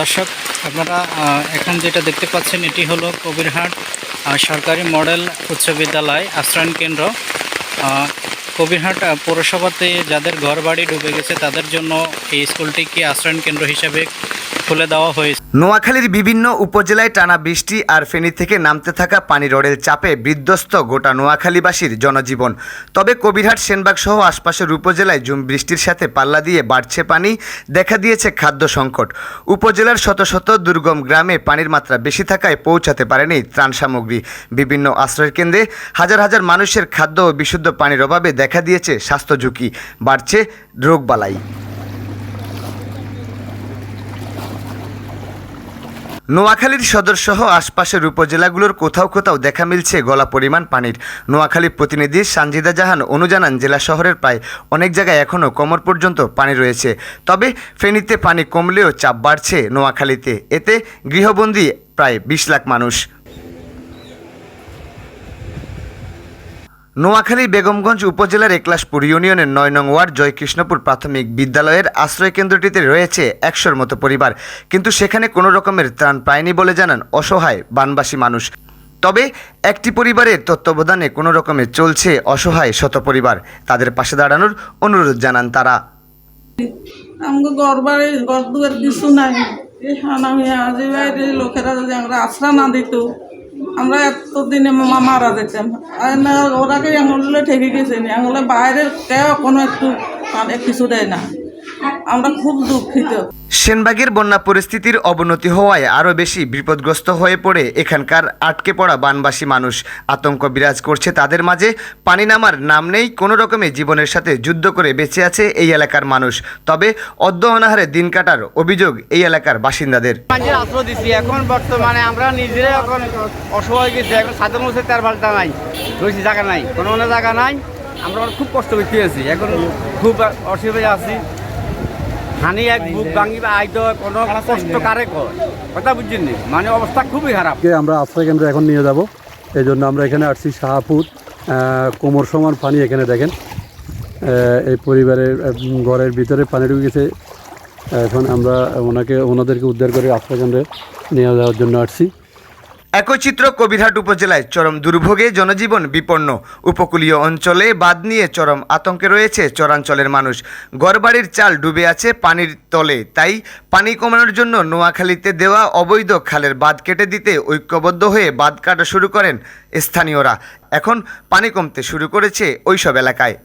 দর্শক, আপনারা এখন যেটা দেখতে পাচ্ছেন, এটি হলো কবিরহাট সরকারি মডেল উচ্চ বিদ্যালয় আশ্রয়ণ কেন্দ্র। কবিরহাট পৌরসভাতে যাদের ঘর বাড়ি ডুবে গেছে, তাদের জন্য এই স্কুলটিকে আশ্রয়ণ কেন্দ্র হিসেবে খুলে দেওয়া হয়েছে। নোয়াখালীর বিভিন্ন উপজেলায় টানা বৃষ্টি আর ফেনী থেকে নামতে থাকা পানি রোডের চাপে বিধ্বস্ত গোটা নোয়াখালীবাসীর জনজীবন। তবে কবিরহাট সেনবাগ সহ আশপাশের উপজেলায় জুম বৃষ্টির সাথে পাল্লা দিয়ে বাড়ছে পানি, দেখা দিয়েছে খাদ্য সংকট। উপজেলার শত শত দুর্গম গ্রামে পানির মাত্রা বেশি থাকায় পৌঁছাতে পারেনি ত্রাণ সামগ্রী। বিভিন্ন আশ্রয় কেন্দ্রে হাজার হাজার মানুষের খাদ্য ও বিশুদ্ধ পানির অভাবে দেখা দিয়েছে স্বাস্থ্য ঝুঁকি, বাড়ছে রোগবালাই। নোয়াখালীর সদরসহ আশপাশের উপজেলাগুলোর কোথাও কোথাও দেখা মিলছে গলা পরিমাণ পানির। নোয়াখালীর প্রতিনিধি সানজিদা জাহান অনুজানান, জেলা শহরের প্রায় অনেক জায়গায় এখনও কোমর পর্যন্ত পানি রয়েছে। তবে ফেনীতে পানি কমলেও চাপ বাড়ছে নোয়াখালীতে। এতে গৃহবন্দী প্রায় বিশ লাখ মানুষ। নোয়াখালী বেগমগঞ্জ উপজেলার একলাশপুর ইউনিয়নের নয় নং ওয়ার্ড জয়কৃষ্ণপুর প্রাথমিক বিদ্যালয়ের আশ্রয় কেন্দ্রটিতে রয়েছে একশোর মতো পরিবার। কিন্তু সেখানে কোনো রকমের ত্রাণ পায়নি বলে জানান অসহায় বানবাসী মানুষ। তবে একটি পরিবারের তত্ত্বাবধানে কোনো রকমে চলছে অসহায় শত পরিবার তাদের পাশে দাঁড়ানোর অনুরোধ জানান তারা। লোকেরা যদি আমরা আশ্রা না দিত আমরা এতদিনে মামা মারা যেতাম। ওরাকে আঙুলে ঠেকে গেছে নি আঙুলে বাইরের কেউ কোনো একটু মানে কিছু দেয় না। আমরা খুব দুঃখিত। সেনবাগের বন্যা পরিস্থিতির অবনতি হওয়ায় আরও বেশি বিপদগ্রস্ত হয়ে পড়ে এখানকার আটকে পড়া বানবাসী মানুষ। আতঙ্ক বিরাজ করছে তাদের মাঝে। পানি নামার নাম নেই, কোনো রকমে জীবনের সাথে যুদ্ধ করে বেঁচে আছে এই এলাকার মানুষ। তবে অদ্য অনাহারে দিন কাটার অভিযোগ এই এলাকার বাসিন্দাদের। এখন বর্তমানে আমরা নিজেরাই এখন অসহায় গেছি। এখন সাধারণ মানুষের তার পাল্টা নাই জায়গা নাই, কোনো জায়গা নাই। আমরা খুব কষ্ট করতে আছি। এখন খুব অসুবিধা আছি। হানি এক বুক ভাঙিবা, আইতো কোনো কষ্ট কারে কয়? কথা বুঝছেন মানে অবস্থা খুবই খারাপ। আমরা আশ্রয় কেন্দ্রে এখন নিয়ে যাব। এই জন্য আমরা এখানে আসছি শাহপুর কোমর সমান পানি এখানে দেখেন। এই পরিবারের ঘরের ভিতরে পানি ঢুকে গেছে। এখন আমরা ওনাকে, ওনাদেরকে উদ্ধার করে আশ্রয় কেন্দ্রে নিয়ে যাওয়ার জন্য আসছি। একই চিত্র কবিরহাট উপজেলায় চরম দুর্ভোগে জনজীবন বিপন্ন। উপকূলীয় অঞ্চলে বাদ নিয়ে চরম আতঙ্কে রয়েছে চরাঞ্চলের মানুষ। ঘরবাড়ির চাল ডুবে আছে পানির তলে, তাই পানি কমানোর জন্য নোয়াখালীতে দেওয়া অবৈধ খালের বাঁধ কেটে দিতে ঐক্যবদ্ধ হয়ে বাঁধ কাটা শুরু করেন স্থানীয়রা। এখন পানি কমতে শুরু করেছে ওইসব এলাকায়।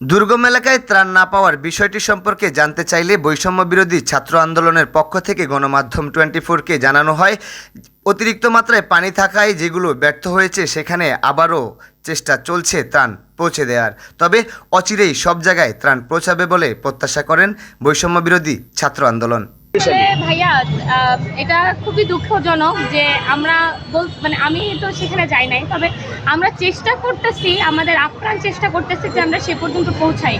দুর্গম এলাকায় ত্রাণ না পাওয়ার বিষয়টি সম্পর্কে জানতে চাইলে বৈষম্য বিরোধী ছাত্র আন্দোলনের পক্ষ থেকে গণমাধ্যম টোয়েন্টি ফোরকে জানানো হয়। অতিরিক্ত মাত্রায় পানি থাকায় যেগুলো ব্যর্থ হয়েছে, সেখানে আবারও চেষ্টা চলছে ত্রাণ পৌঁছে দেওয়ার। তবে অচিরেই সব জায়গায় ত্রাণ পৌঁছাবে বলে প্রত্যাশা করেন বৈষম্য বিরোধী ছাত্র আন্দোলন। ভাইয়া আহ, এটা খুবই দুঃখজনক যে আমরা বল মানে আমি তো সেখানে যাই নাই তবে আমরা চেষ্টা করতেছি আমাদের আপ্রাণ চেষ্টা করতেছি যে আমরা সে পর্যন্ত পৌঁছাই।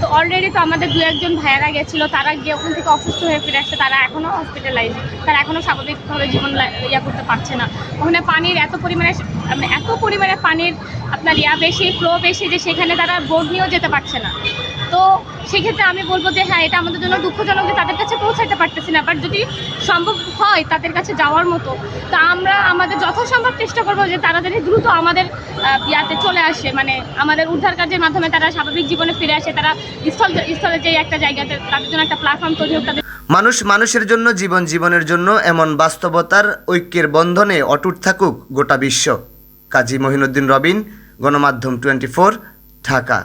তো অলরেডি তো আমাদের দু একজন ভাইয়ারা গেছিল তারা গিয়ে ওখান থেকে অসুস্থ হয়ে ফিরে আসছে তারা এখনও হসপিটালাইজ তারা এখনও স্বাভাবিকভাবে জীবন ইয়া করতে পারছে না। ওখানে পানির এত পরিমাণে মানে এত পরিমাণে পানির আপনার ইয়া বেশি ফ্লো বেশি যে সেখানে তারা বোর্ড নিয়েও যেতে পারছে না। তো সেক্ষেত্রে আমি বলব যে হ্যাঁ এটা আমাদের জন্য দুঃখজনক যে তাদের কাছে পৌঁছাতে পারতেছি না। বাট যদি সম্ভব হয় তাদের কাছে যাওয়ার মতো, তা আমরা আমাদের যথাসম্ভব চেষ্টা করব যে তারা যদি দ্রুত আমাদের ইয়াতে চলে আসে। মানে আমাদের উদ্ধার কাজের মাধ্যমে তারা স্বাভাবিক জীবনে ফিরে আসে, তারা স্থল, স্থলে যে একটা জায়গাতে তাদের জন্য একটা প্ল্যাটফর্ম তৈরি হোক, তাদের মানুষ মানুষের জন্য, জীবন জীবনের জন্য এমন বাস্তবতার ঐক্যের বন্ধনে অটুট থাকুক গোটা বিশ্ব। কাজী মহিনুদ্দিন রবিন, গণমাধ্যম টোয়েন্টি ফোর, ঢাকা।